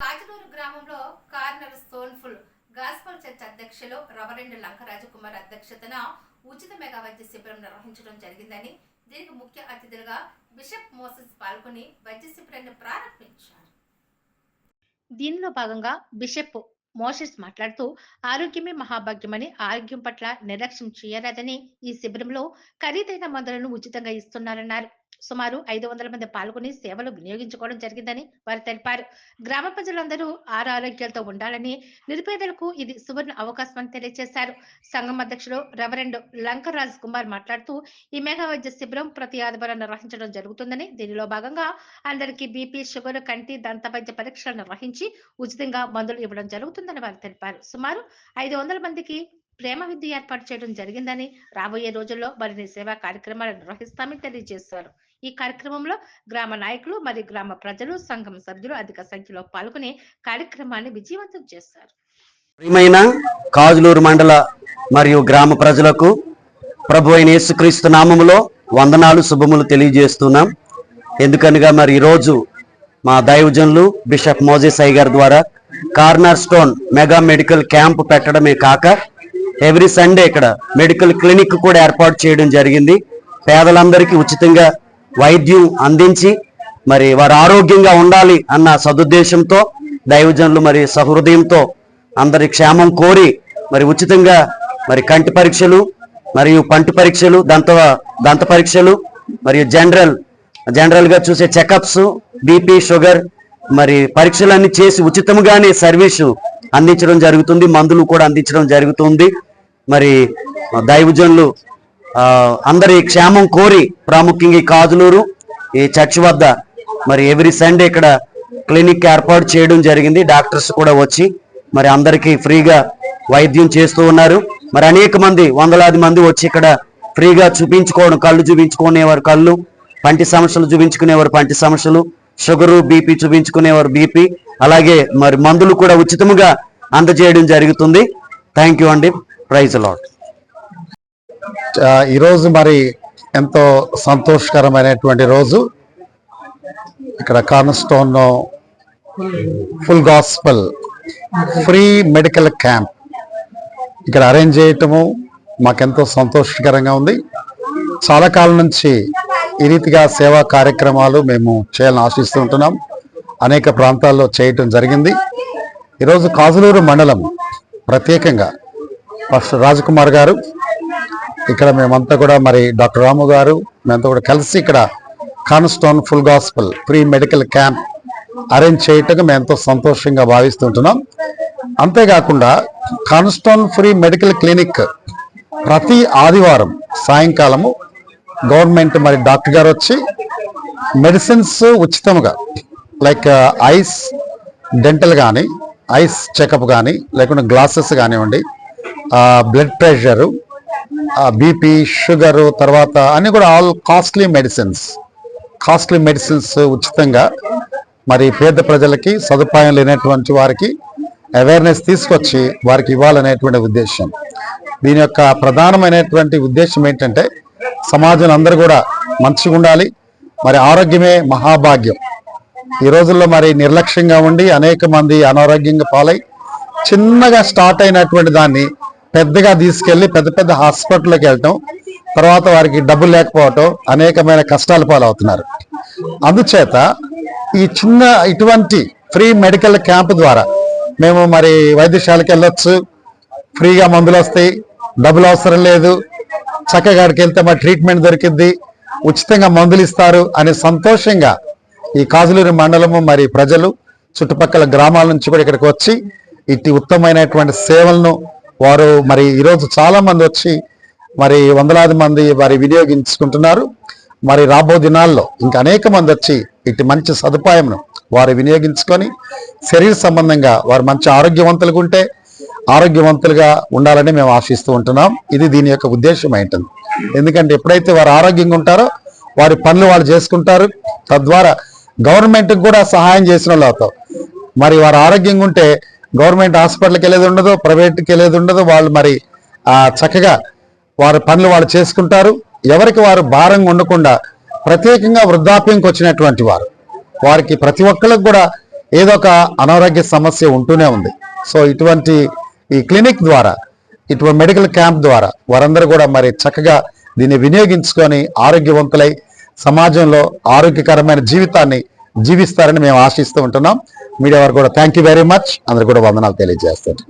కాజనూరు గ్రామంలో corner సోన్ఫుల్ gospel church అధ్యక్షులు రవరెండు లంకరాజు కుమార్ అధ్యక్షతన ఉచిత మెగా వైద్య శిబిరం నిర్వహించడం జరిగిందని దీనికి ముఖ్య అతిథులుగా బిషప్ మోసెస్ పాల్గొని వైద్య శిబిరాన్ని ప్రారంభించారు. దీనిలో భాగంగా బిషప్ మోసెస్ మాట్లాడుతూ ఆరోగ్యమే మహాభాగ్యమని ఆరోగ్యం పట్ల నిర్లక్ష్యం చేయరాదని ఈ శిబిరంలో ఖరీదైన మందులను ఉచితంగా ఇస్తున్నారన్నారు. సుమారు ఐదు వందల మంది పాల్గొని సేవలు వినియోగించుకోవడం జరిగిందని వారు తెలిపారు. గ్రామ ప్రజలందరూ ఆరోగ్యాలతో ఉండాలని నిరుపేదలకు ఇది సువర్ణ అవకాశం అని తెలియజేశారు. సంఘం అధ్యక్షుడు రెవరెండ్ లంకరాజ్ కుమార్ మాట్లాడుతూ ఈ మెగా వైద్య శిబిరం ప్రతి ఆదివారం నిర్వహించడం జరుగుతుందని దీనిలో భాగంగా అందరికీ బీపీ షుగర్ కంటి దంత వైద్య పరీక్షలు నిర్వహించి ఉచితంగా మందులు ఇవ్వడం జరుగుతుందని వారు తెలిపారు. సుమారు ఐదు వందల మందికి ప్రేమ విద్య ఏర్పాటు చేయడం జరిగిందని రాబోయే రోజుల్లో మరిన్ని సేవా కార్యక్రమాలు నిర్వహిస్తామని తెలియజేశారు. ఈ కార్యక్రమంలో గ్రామ నాయకులు మరియు గ్రామ ప్రజలు సంఘం సభ్యులు అధిక సంఖ్యలో పాల్గొని కార్యక్రమాన్ని విజయవంతం చేశారు. ప్రియమైన కాజులూరు మండల మరియు గ్రామ ప్రజలకు ప్రభు అయిన యేసుక్రీస్తు నామములో వందనాలు శుభములు తెలియజేస్తున్నాం. ఎందుకనగా మరి ఈరోజు మా దైవజనులు బిషప్ మోజెస్ అయ్య గారి ద్వారా corner stone mega medical camp పెట్టడమే కాక ఎవ్రీ సండే ఇక్కడ మెడికల్ క్లినిక్ కూడా ఏర్పాటు చేయడం జరిగింది. పేదలందరికీ ఉచితంగా వైద్యం అందించి మరి వారు ఆరోగ్యంగా ఉండాలి అన్న సదుద్దేశంతో దైవజనులు మరి సహృదయంతో అందరి క్షేమం కోరి మరి ఉచితంగా మరి కంటి పరీక్షలు మరియు పంటి పరీక్షలు దంత దంత పరీక్షలు మరియు జనరల్ జనరల్గా చూసే చెకప్స్ బీపీ షుగర్ మరి పరీక్షలన్నీ చేసి ఉచితంగానే సర్వీసు అందించడం జరుగుతుంది మందులు కూడా అందించడం జరుగుతుంది. మరి దైవజనులు అందరి క్షేమం కోరి ప్రాముఖ్యంగా ఈ కాజులూరు ఈ చర్చ్ వద్ద మరి ఎవ్రీ సండే ఇక్కడ క్లినిక్ ఏర్పాటు చేయడం జరిగింది. డాక్టర్స్ కూడా వచ్చి మరి అందరికీ ఫ్రీగా వైద్యం చేస్తూ ఉన్నారు. మరి అనేక మంది వందలాది మంది వచ్చి ఇక్కడ ఫ్రీగా చూపించుకోవడం కళ్ళు చూపించుకునేవారు కళ్ళు పంటి సమస్యలు చూపించుకునేవారు పంటి సమస్యలు షుగరు బీపీ చూపించుకునేవారు బీపీ అలాగే మరి మందులు కూడా ఉచితముగా అందజేయడం జరుగుతుంది. థ్యాంక్ యూ అండి. ప్రైజ్ లాట్ ఈరోజు మరి ఎంతో సంతోషకరమైనటువంటి రోజు. ఇక్కడ cornerstone full gospel free medical camp. ఇక్కడ అరేంజ్ చేయటము మాకెంతో సంతోషకరంగా ఉంది. చాలా కాలం నుంచి ఈ రీతిగా సేవా కార్యక్రమాలు మేము చేయాలని ఆశిస్తూ ఉంటున్నాం. అనేక ప్రాంతాల్లో చేయటం జరిగింది. ఈరోజు కాజులూరు మండలం ప్రత్యేకంగా ఫస్ట్ రాజకుమార్ గారు. ఇక్కడ మేమంతా కూడా మరి డాక్టర్ రాము గారు మేమంతా కూడా కలిసి ఇక్కడ cornerstone full gospel free medical camp arrange చేయటం మేము ఎంతో సంతోషంగా భావిస్తుంటున్నాం. అంతేకాకుండా కాన్స్టోన్ ఫ్రీ మెడికల్ క్లినిక్ ప్రతి ఆదివారం సాయంకాలము గవర్నమెంట్ మరి డాక్టర్ గారు వచ్చి మెడిసిన్స్ ఉచితంగా లైక్ ఐస్ డెంటల్ కానీ ఐస్ చెకప్ కానీ లేకుంటే గ్లాసెస్ కానివ్వండి బ్లడ్ ప్రెషరు బీపీ షుగరు తర్వాత అన్నీ కూడా all costly medicines costly medicines ఉచితంగా. మరి పేద ప్రజలకి సదుపాయం లేనటువంటి వారికి అవేర్నెస్ తీసుకొచ్చి వారికి ఇవ్వాలనేటువంటి ఉద్దేశం. దీని యొక్క ప్రధానమైనటువంటి ఉద్దేశం ఏంటంటే సమాజం అందరూ కూడా మంచిగా ఉండాలి. మరి ఆరోగ్యమే మహాభాగ్యం. ఈ రోజుల్లో మరి నిర్లక్ష్యంగా ఉండి అనేక మంది అనారోగ్యంగా పాలై చిన్నగా స్టార్ట్ అయినటువంటి దాన్ని పెద్దగా తీసుకెళ్ళి పెద్ద పెద్ద హాస్పిటల్కి వెళ్ళటం తర్వాత వారికి డబ్బులు లేకపోవటం అనేకమైన కష్టాలు పాలవుతున్నారు. అందుచేత ఈ చిన్న ఇటువంటి ఫ్రీ మెడికల్ క్యాంప్ ద్వారా మేము మరి వైద్యశాలకు వెళ్ళొచ్చు. ఫ్రీగా మందులు వస్తాయి. డబ్బులు అవసరం లేదు. చక్కగా అక్కడికి వెళ్తే మరి ట్రీట్మెంట్ దొరికింది ఉచితంగా మందులు ఇస్తారు అనే సంతోషంగా ఈ కాజులూరు మండలము మరి ప్రజలు చుట్టుపక్కల గ్రామాల నుంచి కూడా ఇక్కడికి వచ్చి ఇట్టి ఉత్తమమైనటువంటి సేవలను వారు మరి ఈరోజు చాలా మంది వచ్చి మరి వందలాది మంది వారి వినియోగించుకుంటున్నారు. మరి రాబో దినాల్లో ఇంకా అనేక మంది వచ్చి ఇట్టి మంచి సదుపాయంను వారు వినియోగించుకొని శరీర సంబంధంగా వారు మంచి ఆరోగ్యవంతులుగా ఉంటే ఆరోగ్యవంతులుగా ఉండాలని మేము ఆశిస్తూ ఉంటున్నాం. ఇది దీని యొక్క ఉద్దేశం ఏంటంది ఎందుకంటే ఎప్పుడైతే వారు ఆరోగ్యంగా ఉంటారో వారి పనులు వాళ్ళు చేసుకుంటారు. తద్వారా గవర్నమెంట్కి కూడా సహాయం చేసిన వాళ్ళు మరి వారు ఆరోగ్యంగా ఉంటే గవర్నమెంట్ హాస్పిటల్కి వెళ్ళేది ఉండదు ప్రైవేట్కి వెళ్ళేది ఉండదు. వాళ్ళు మరి చక్కగా వారి పనులు వాళ్ళు చేసుకుంటారు. ఎవరికి వారు భారంగా ఉండకుండా ప్రత్యేకంగా వృద్ధాప్యంకి వచ్చినటువంటి వారు. వారికి ప్రతి ఒక్కరికి కూడా ఏదో ఒక అనారోగ్య సమస్య ఉంటూనే ఉంది. సో ఇటువంటి ఈ క్లినిక్ ద్వారా ఇటువంటి మెడికల్ క్యాంప్ ద్వారా వారందరూ కూడా మరి చక్కగా దీన్ని వినియోగించుకొని ఆరోగ్యవంతులై సమాజంలో ఆరోగ్యకరమైన జీవితాన్ని జీవిస్తారని మేము ఆశిస్తూ ఉంటున్నాం. మీడియా వారు కూడా థ్యాంక్ యూ వెరీ మచ్ అందరు కూడా వందనాలు తెలియజేస్తాను